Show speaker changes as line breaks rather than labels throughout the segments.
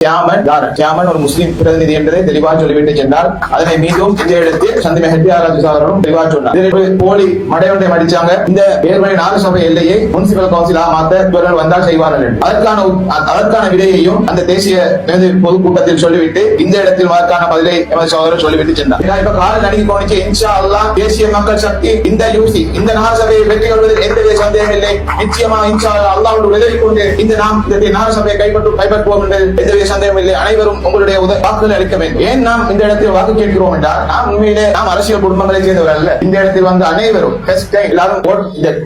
கியாமன் யார் கியாமன் ஒரு முஸ்லீம் பிரதிநிதி என்பதை தெளிவாக சொல்லிவிட்டு சென்றார் அதனை மீண்டும் இந்த இடத்தில் சந்தி ஹெட்டியாராஜ் சாரும் தெளிவாக சொன்னார் போலி மடையொன்றை மடிச்சாங்க இந்த ஏழ்மலை நாடு சபை எல்லையை முனிசிபல் கவுன்சிலாக மாத்த இவர்கள் வந்தால் செய்வார்கள் அதற்கான அதற்கான விடையையும் அந்த தேசிய பொதுக்கூட்டத்தில் சொல்லிவிட்டு இந்த இடத்தில் அதற்கான பதிலை எமது சகோதரர் சொல்லிவிட்டு சென்றார் இப்ப கால நடிகை போனிச்சு இன்ஷா அல்லா தேசிய மக்கள் சக்தி இந்த யூசி இந்த நகரசபையை வெற்றி கொள்வதில் எந்தவித சந்தேகம் இல்லை நிச்சயமா இன்ஷா அல்லாவோடு உதவி கொண்டு இந்த நாம் இந்த நகரசபையை கைப்பற்றும் கைப்பற்றுவோம் என்று எந்தவித சந்தேகம் இல்லை அனைவரும் உங்களுடைய உத- வாக்குகளை அளிக்க வேண்டும். ஏன் நாம் இந்த இடத்தில் வாக்கு கேட்கிறோம் என்றால் நாம் உண்மையிலே நாம் அரசியல் குடும்பங்களை சேர்ந்தவர்கள் அல்ல. இந்த இடத்தில் வந்து அனைவரும் எல்லாரும்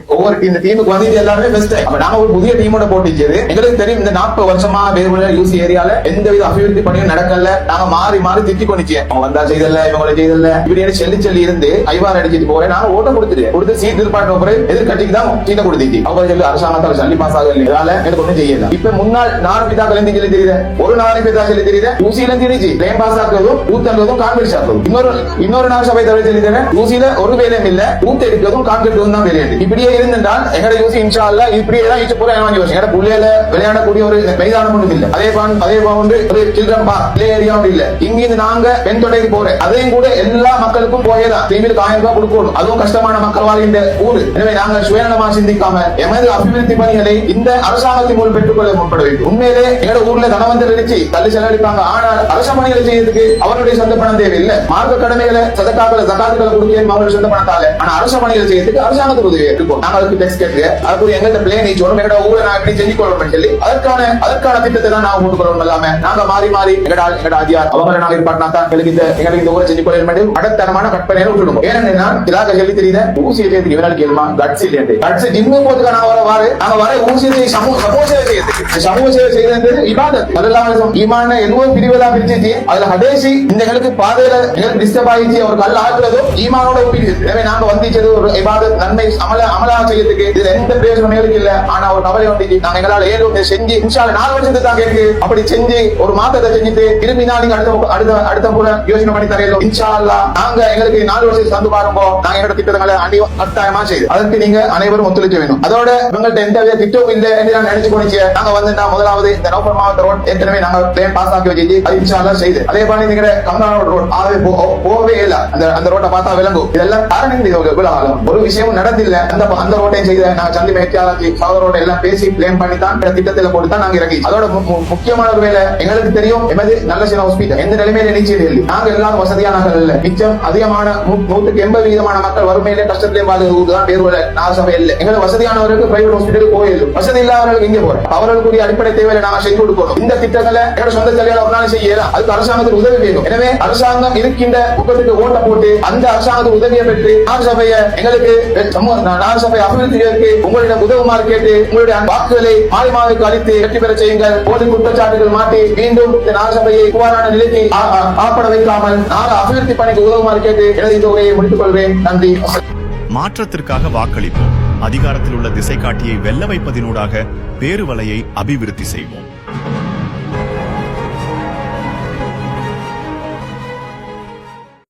ஒவ்வொரு இந்த டீமுக்கு வந்து இது எல்லாருமே பெஸ்ட் டைம் நாம ஒரு புதிய டீமோட போட்டிச்சது எங்களுக்கு தெரியும் இந்த நாற்பது வருஷமா வேறுபட யூசி ஏரியால எந்த வித அபிவிருத்தி பணியும் நடக்கல. நாங்க மாறி மாறி திட்டி கொண்டுச்சு அவங்க வந்தா செய்தல இவங்களை செய்தல இப்படி செல்லி செல்லி இருந்து ஐவார் அடிச்சிட்டு போறேன். நாங்க ஓட்ட கொடுத்துட்டு கொடுத்து சீட் திருப்பாட்டு போறேன். எதிர்கட்சிக்கு தான் சீட்டை கொடுத்துச்சு அவங்க சொல்லி அரசாங்கத்தால் சல்லி பாஸ் ஆகல இதனால எனக்கு ஒண்ணும் செய்யல. இப்ப முன்னாள் நாடு பிதாக்கள் இருந்து சொல்லி தெரியுது ஒரு நாடு பிதா சொல்லி தெரியுது யூசியில தெரிஞ்சு லேம் பாஸ் ஆக்குறதும் ஊத்தன்றதும் காங்கிரஸ் ஆக்குறதும் இன்னொரு இன்னொரு நாள் சபை தவிர சொல்லி தரேன் யூசியில ஒரு வேலையும் இல்ல. ஊத்த எடுக்கிறதும் கான்கிரீட் தான் வேலை இப்படியே இருந்திருந்தால் எங்கட யூசி இன்ஷா அல்லா இப்படியே தான் ஈச்ச போற வாங்கி வச்சு. எங்கட புள்ளையில விளையாடக்கூடிய ஒரு மைதானம் ஒன்றும் இல்ல. அதே பான் அதே போன்று ஒரு சில்ட்ரன் பார்க் பிளே ஏரியா இல்ல. இங்கிருந்து நாங்க பெண் தொடைக்கு போறேன். அதையும் கூட எல்லா மக்களுக்கும் போயேதான் டிவிலுக்கு ஆயிரம் ரூபாய் கொடுக்கணும். அதுவும் கஷ்டமான மக்கள் வாழ்கின்ற ஊர். எனவே நாங்கள் சுயநலமா சிந்திக்காம எமது அபிவிருத்தி பணிகளை இந்த அரசாங்கத்தின் மூலம் பெற்றுக்கொள்ள முற்பட வேண்டும். உண்மையிலே எங்களோட ஊர்ல தனவந்தர் நினைச்சு தள்ளி செலவழிப்பாங்க. ஆனால் அரச பணிகளை செய்யறதுக்கு அவருடைய சொந்த பணம் தேவையில்லை. மார்க்க கடமைகளை சதக்காக்களை ஜகாத்துக்களை கொடுக்க அவருடைய சொந்த பணத்தால. ஆனா அரச பணிகளை செய்யறதுக்கு அரசாங்கத்துக்கு உதவி இருக்கும் நாங்க அதுக்கு டெக்ஸ்ட் கேட்டு அதுக்கு எங்கள்ட்ட பிளேன் சொல்லணும் எங்கட ஊரை நான் எப்படி செஞ்சு கொள்ளணும் சொல்லி அதற்கான அதற்கான திட்டத்தை தான் நாங்க கொண்டு கொள்ளணும் இல்லாம நாங்க மாறி மாறி எங்கடா எங்கட ஆதியார் அவங்க நாங்க இருப்பாட்டினா தான் எங்களுக்கு இந்த எங்களுக்கு இந்த ஊரை செஞ்சு கொள்ள வேண்டும். அடத்தனமான கற்பனை விட்டுடும் ஏன்னா இதாக சொல்லி தெரியுத? ஊசி செய்யறதுக்கு இவரால் கேளுமா? கட்ஸ் இல்லையா கட்ஸ் ஜிம்மு போதுக்கு நாங்க வர வாரு நாங்க வர ஊசி செய்ய சமூக சமூக சேவை செய்யறதுக்கு. சமூக சேவை செய்யறது இபாதத். அதெல்லாம் ஈமான எதுவும் பிரிவுகளா பிரிச்சிச்சு அதுல கடைசி இந்த எங்களுக்கு பாதையில டிஸ்டர்ப் ஆயிடுச்சு. அவர் கல் ஆக்குறதும் ஈமானோட ஒப்பிடுது. எனவே நாங்க வந்திச்சது ஒரு இபாதத் நன்மை அமல அமலாக செய்யறதுக்கு. இதுல எந்த பிரயோஜனம் எங்களுக்கு இல்ல. ஆனா ஒரு கவலை வந்துச்சு. நாங்க எங்களால ஏழு செஞ்சு இன்ஷால நாலு வருஷத்துக்கு தான் கேக்கு. அப்படி செஞ்சு ஒரு மாத்தத்தை செஞ்சுட்டு திரும்பி நாள் நீங்க அடுத்த அடுத்த அடுத்த கூட யோசனை பண்ணி தரையிலும் இன்ஷா அல்லாஹ் நாங்க எங்களுக்கு நாலு வருஷத்துக்கு சந்து பாருங்க. நாங்க எங்களோட திட்டங்களை அணி கட்டாயமா செய்து. அதற்கு நீங்க அனைவரும் ஒத்துழைக்க வேணும் அதோட உங்கள்கிட்ட எந்த வித திட்டம் இல்லை என்று நான் நினைச்சு போனிச்சு நாங்க வந்து முதலாவது இந்த நவம்பர் மாவட்ட ரோட் ஏற்கனவே ஏற்கனவே நாங்க பிளேன் பாஸ் ஆக்கி வச்சு அது இன்ஷா அல்லாஹ் செய்து அதே மாதிரி நீங்க கமலானோட ரோட் ஆகவே போ- போகவே இல்ல அந்த அந்த ரோட்டை பார்த்தா விளங்கும் இதெல்லாம் காரணங்கள் இது இவ்வளவு ஆகும் ஒரு விஷயமும் நடந்தில்ல அந்த அந்த ரோட்டையும் செய்த நாங்க சந்தி மேற்காலாக்கி சாதரோட எல்லாம் பேசி பிளேன் பண்ணி தான் திட்டத்துல போட்டு தான் நாங்க இறங்கி அதோட முக்கியமான ஒரு வேலை எங்களுக்கு தெரியும் எமது நல்ல சில ஹாஸ்பிட்டல் எந்த நிலைமையில நிச்சயம் இல்லை நாங்க எல்லாரும் வசதியானவர்கள் இல்ல மிச்சம் அதிகமான நூற்றுக்கு எண்பது விதமான மக்கள் வறுமையிலே கஷ்டத்திலே வாழ்ந்த பேர் தான் பேர் நாசபை இல்லை எங்களுக்கு வசதியானவர்களுக்கு பிரைவேட் ஹாஸ்பிட்டலுக்கு போயிடும் வசதி இல்லாதவர்களுக்கு இங்கே போறேன் அவர்களுக்குரிய அடிப்படை தேவையில நாங்க செய்து கொடுக்கணும் இந்த திட்டத்தை திட்டங்களை எங்களோட சொந்த தலையில ஒரு நாள் செய்யலாம். அதுக்கு அரசாங்கத்துக்கு உதவி வேணும். எனவே அரசாங்கம் இருக்கின்ற குற்றத்துக்கு ஓட்ட போட்டு அந்த அரசாங்கத்துக்கு உதவியை பெற்று நாடு சபையை எங்களுக்கு சமூக நாடு சபை அபிவிருத்திக்கு உங்களிடம் உதவுமாறு கேட்டு உங்களுடைய வாக்குகளை மாறி மாறிக்கு அளித்து வெற்றி பெற செய்யுங்கள். போலி குற்றச்சாட்டுகள் மாட்டி மீண்டும் இந்த நாடு சபையை இவ்வாறான நிலைக்கு ஆ- ஆப்பட வைக்காமல் நாடு அபிவிருத்தி பணிக்கு உதவுமாறு கேட்டு எனது இந்த உரையை முடித்துக் கொள்வேன். நன்றி.
மாற்றத்திற்காக வாக்களிப்போம். அதிகாரத்தில் உள்ள திசை காட்டியை வெல்ல வைப்பதினூடாக பேருவலையை அபிவிருத்தி செய்வோம்.